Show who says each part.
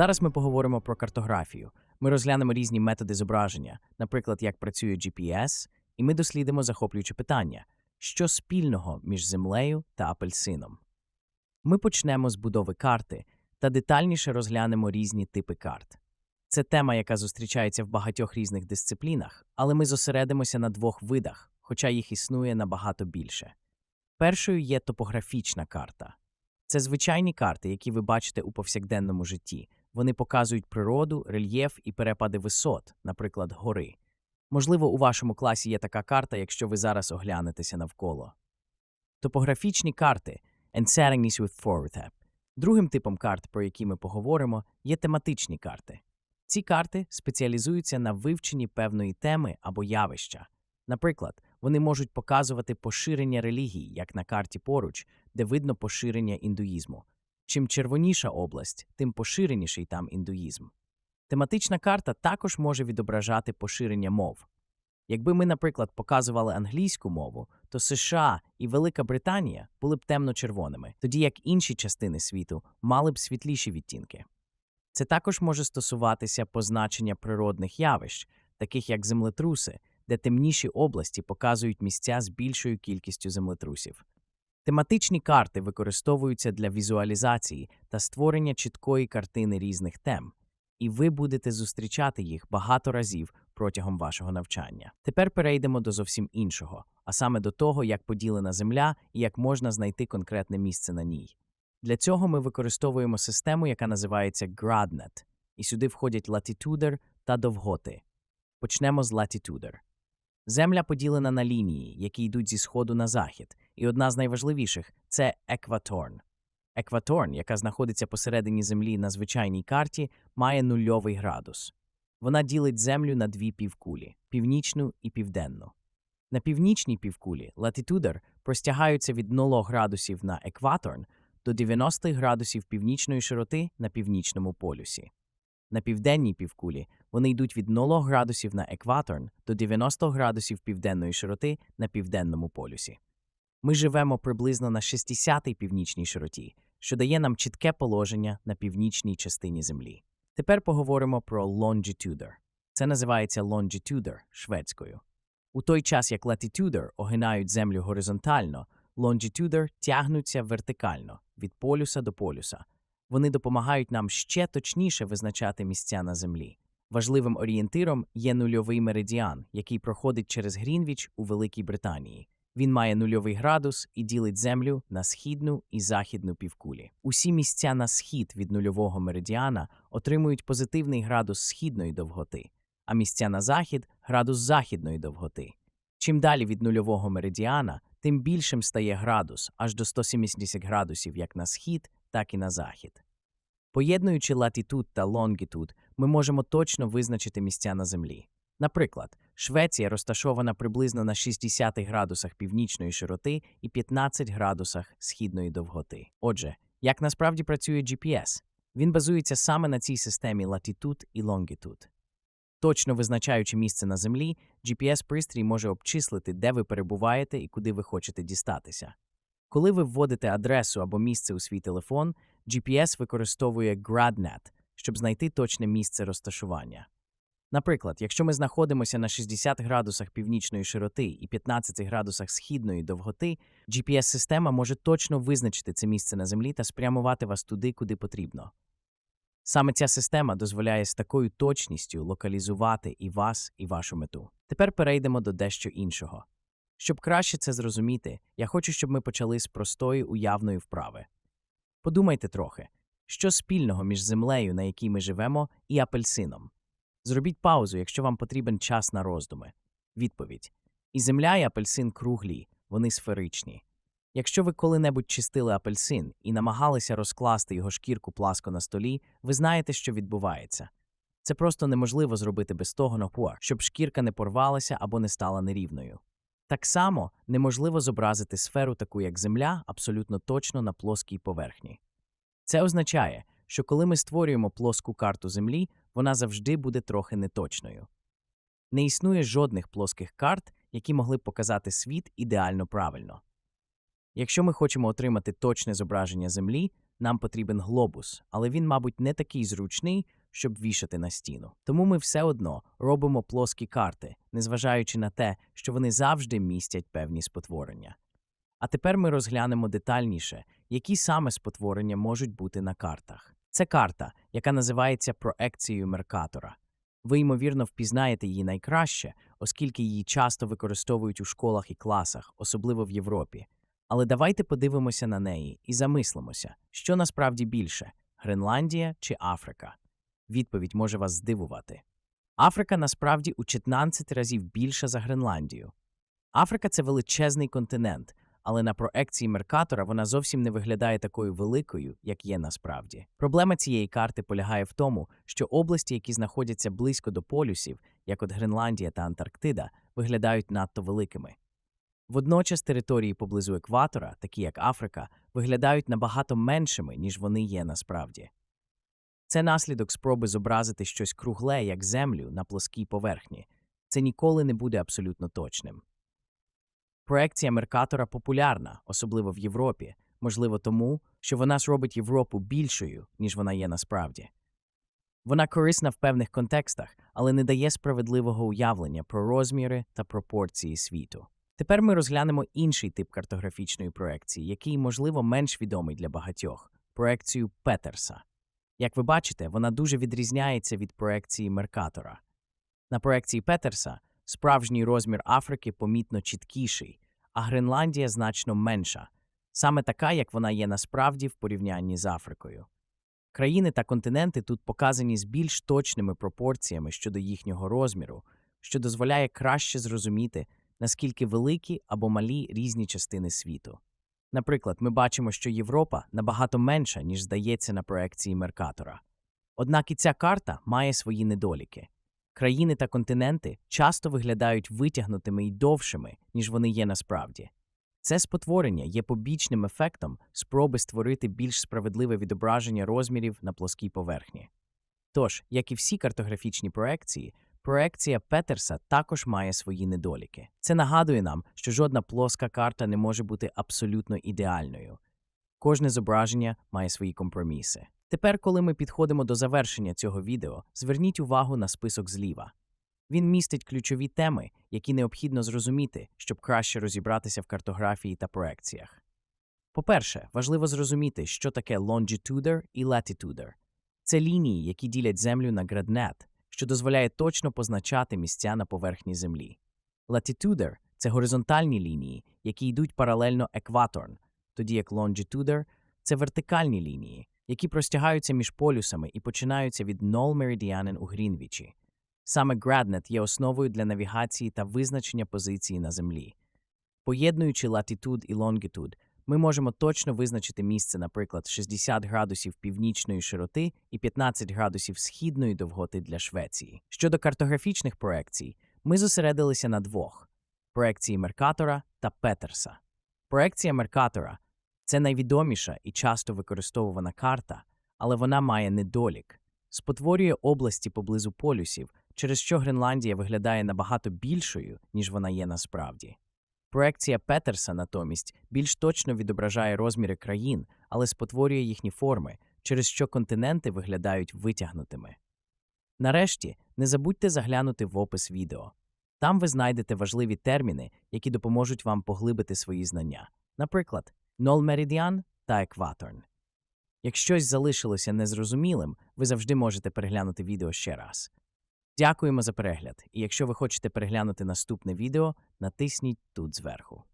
Speaker 1: Зараз ми поговоримо про картографію. Ми розглянемо різні методи зображення, наприклад, як працює GPS, і ми дослідимо захоплююче питання: що спільного між землею та апельсином. Ми почнемо з будови карти та детальніше розглянемо різні типи карт. Це тема, яка зустрічається в багатьох різних дисциплінах, але ми зосередимося на двох видах, хоча їх існує набагато більше. Першою є топографічна карта. Це звичайні карти, які ви бачите у повсякденному житті. Вони показують природу, рельєф і перепади висот, наприклад, гори. Можливо, у вашому класі є така карта, якщо ви зараз оглянетеся навколо. Топографічні карти Enseignis with Fortep. Другим типом карт, про які ми поговоримо, є тематичні карти. Ці карти спеціалізуються на вивченні певної теми або явища. Наприклад, вони можуть показувати поширення релігій, як на карті поруч, де видно поширення індуїзму. Чим червоніша область, тим поширеніший там індуїзм. Тематична карта також може відображати поширення мов. Якби ми, наприклад, показували англійську мову, то США і Велика Британія були б темно-червоними, тоді як інші частини світу мали б світліші відтінки. Це також може стосуватися позначення природних явищ, таких як землетруси, де темніші області показують місця з більшою кількістю землетрусів. Тематичні карти використовуються для візуалізації та створення чіткої картини різних тем, і ви будете зустрічати їх багато разів протягом вашого навчання. Тепер перейдемо до зовсім іншого, а саме до того, як поділена земля і як можна знайти конкретне місце на ній. Для цього ми використовуємо систему, яка називається GradNet, і сюди входять латитудер та довготи. Почнемо з латитудер. Земля поділена на лінії, які йдуть зі сходу на захід, і одна з найважливіших це екваторн. Екваторн, яка знаходиться посередині землі на звичайній карті, має нульовий градус. Вона ділить землю на дві півкулі північну і південну. На північній півкулі латитудер простягаються від 0 градусів на екваторн до 90 градусів північної широти на північному полюсі. На південній півкулі вони йдуть від 0 градусів на екваторн до 90 градусів південної широти на південному полюсі. Ми живемо приблизно на 60-й північній широті, що дає нам чітке положення на північній частині Землі. Тепер поговоримо про longituder. Це називається longituder шведською. У той час, як latituder огинають землю горизонтально, longituder тягнуться вертикально від полюса до полюса. Вони допомагають нам ще точніше визначати місця на землі. Важливим орієнтиром є нульовий меридіан, який проходить через Грінвіч у Великій Британії. Він має нульовий градус і ділить землю на східну і західну півкулі. Усі місця на схід від нульового меридіана отримують позитивний градус східної довготи, а місця на захід градус західної довготи. Чим далі від нульового меридіана, тим більшим стає градус аж до 170 градусів як на схід, так і на захід. Поєднуючи латитуд та лонгітуд, ми можемо точно визначити місця на землі. Наприклад, Швеція розташована приблизно на 60 градусах північної широти і 15 градусах східної довготи. Отже, як насправді працює GPS? Він базується саме на цій системі латитуд і лонгітуд. Точно визначаючи місце на землі, GPS-пристрій може обчислити, де ви перебуваєте і куди ви хочете дістатися. Коли ви вводите адресу або місце у свій телефон, GPS використовує GradNet, щоб знайти точне місце розташування. Наприклад, якщо ми знаходимося на 60 градусах північної широти і 15 градусах східної довготи, GPS-система може точно визначити це місце на землі та спрямувати вас туди, куди потрібно. Саме ця система дозволяє з такою точністю локалізувати і вас, і вашу мету. Тепер перейдемо до дещо іншого. Щоб краще це зрозуміти, я хочу, щоб ми почали з простої уявної вправи. Подумайте трохи, що спільного між землею, на якій ми живемо, і апельсином. Зробіть паузу, якщо вам потрібен час на роздуми. Відповідь: І земля, і апельсин круглі, вони сферичні. Якщо ви коли-небудь чистили апельсин і намагалися розкласти його шкірку пласко на столі, ви знаєте, що відбувається. Це просто неможливо зробити без того напор, щоб шкірка не порвалася або не стала нерівною. Так само неможливо зобразити сферу, таку як Земля, абсолютно точно на плоскій поверхні. Це означає, що коли ми створюємо плоску карту Землі, вона завжди буде трохи неточною. Не існує жодних плоских карт, які могли б показати світ ідеально правильно. Якщо ми хочемо отримати точне зображення Землі, нам потрібен глобус, але він, мабуть, не такий зручний, щоб вішати на стіну. Тому ми все одно робимо плоскі карти, незважаючи на те, що вони завжди містять певні спотворення. А тепер ми розглянемо детальніше, які саме спотворення можуть бути на картах. Це карта, яка називається проекцією Меркатора. Ви, ймовірно, впізнаєте її найкраще, оскільки її часто використовують у школах і класах, особливо в Європі. Але давайте подивимося на неї і замислимося, що насправді більше Гренландія чи Африка. Відповідь може вас здивувати. Африка насправді у 15 разів більша за Гренландію. Африка це величезний континент, але на проекції Меркатора вона зовсім не виглядає такою великою, як є насправді. Проблема цієї карти полягає в тому, що області, які знаходяться близько до полюсів, як от Гренландія та Антарктида, виглядають надто великими. Водночас території поблизу екватора, такі як Африка, виглядають набагато меншими, ніж вони є насправді. Це наслідок спроби зобразити щось кругле, як землю, на плоскій поверхні. Це ніколи не буде абсолютно точним. Проекція Меркатора популярна, особливо в Європі, можливо тому, що вона ж робить Європу більшою, ніж вона є насправді. Вона корисна в певних контекстах, але не дає справедливого уявлення про розміри та пропорції світу. Тепер ми розглянемо інший тип картографічної проекції, який, можливо, менш відомий для багатьох проекцію Петерса. Як ви бачите, вона дуже відрізняється від проекції Меркатора. На проекції Петерса справжній розмір Африки помітно чіткіший, а Гренландія значно менша, саме така, як вона є насправді в порівнянні з Африкою. Країни та континенти тут показані з більш точними пропорціями щодо їхнього розміру, що дозволяє краще зрозуміти, наскільки великі або малі різні частини світу. Наприклад, ми бачимо, що Європа набагато менша, ніж здається на проекції Меркатора. Однак і ця карта має свої недоліки. Країни та континенти часто виглядають витягнутими і довшими, ніж вони є насправді. Це спотворення є побічним ефектом спроби створити більш справедливе відображення розмірів на плоскій поверхні. Тож, як і всі картографічні проекції, проекція Петерса також має свої недоліки. Це нагадує нам, що жодна плоска карта не може бути абсолютно ідеальною. Кожне зображення має свої компроміси. Тепер, коли ми підходимо до завершення цього відео, зверніть увагу на список зліва. Він містить ключові теми, які необхідно зрозуміти, щоб краще розібратися в картографії та проекціях. По-перше, важливо зрозуміти, що таке longitude і latitude. Це лінії, які ділять Землю на граднет, що дозволяє точно позначати місця на поверхні Землі. Latitude – це горизонтальні лінії, які йдуть паралельно екваторн, тоді як longitude – це вертикальні лінії, які простягаються між полюсами і починаються від Null Meridianen у Грінвічі. Саме Gradnet є основою для навігації та визначення позиції на Землі. Поєднуючи латитуд і лонгітуд, ми можемо точно визначити місце, наприклад, 60 градусів північної широти і 15 градусів східної довготи для Швеції. Щодо картографічних проекцій, ми зосередилися на двох проекції Меркатора та Петерса. Проекція Меркатора це найвідоміша і часто використовувана карта, але вона має недолік, спотворює області поблизу полюсів, через що Гренландія виглядає набагато більшою, ніж вона є насправді. Проекція Петерса, натомість, більш точно відображає розміри країн, але спотворює їхні форми, через що континенти виглядають витягнутими. Нарешті, не забудьте заглянути в опис відео. Там ви знайдете важливі терміни, які допоможуть вам поглибити свої знання, наприклад, Нолмеридіан та екваторн. Якщо щось залишилося незрозумілим, ви завжди можете переглянути відео ще раз. Дякуємо за перегляд, і якщо ви хочете переглянути наступне відео, натисніть тут зверху.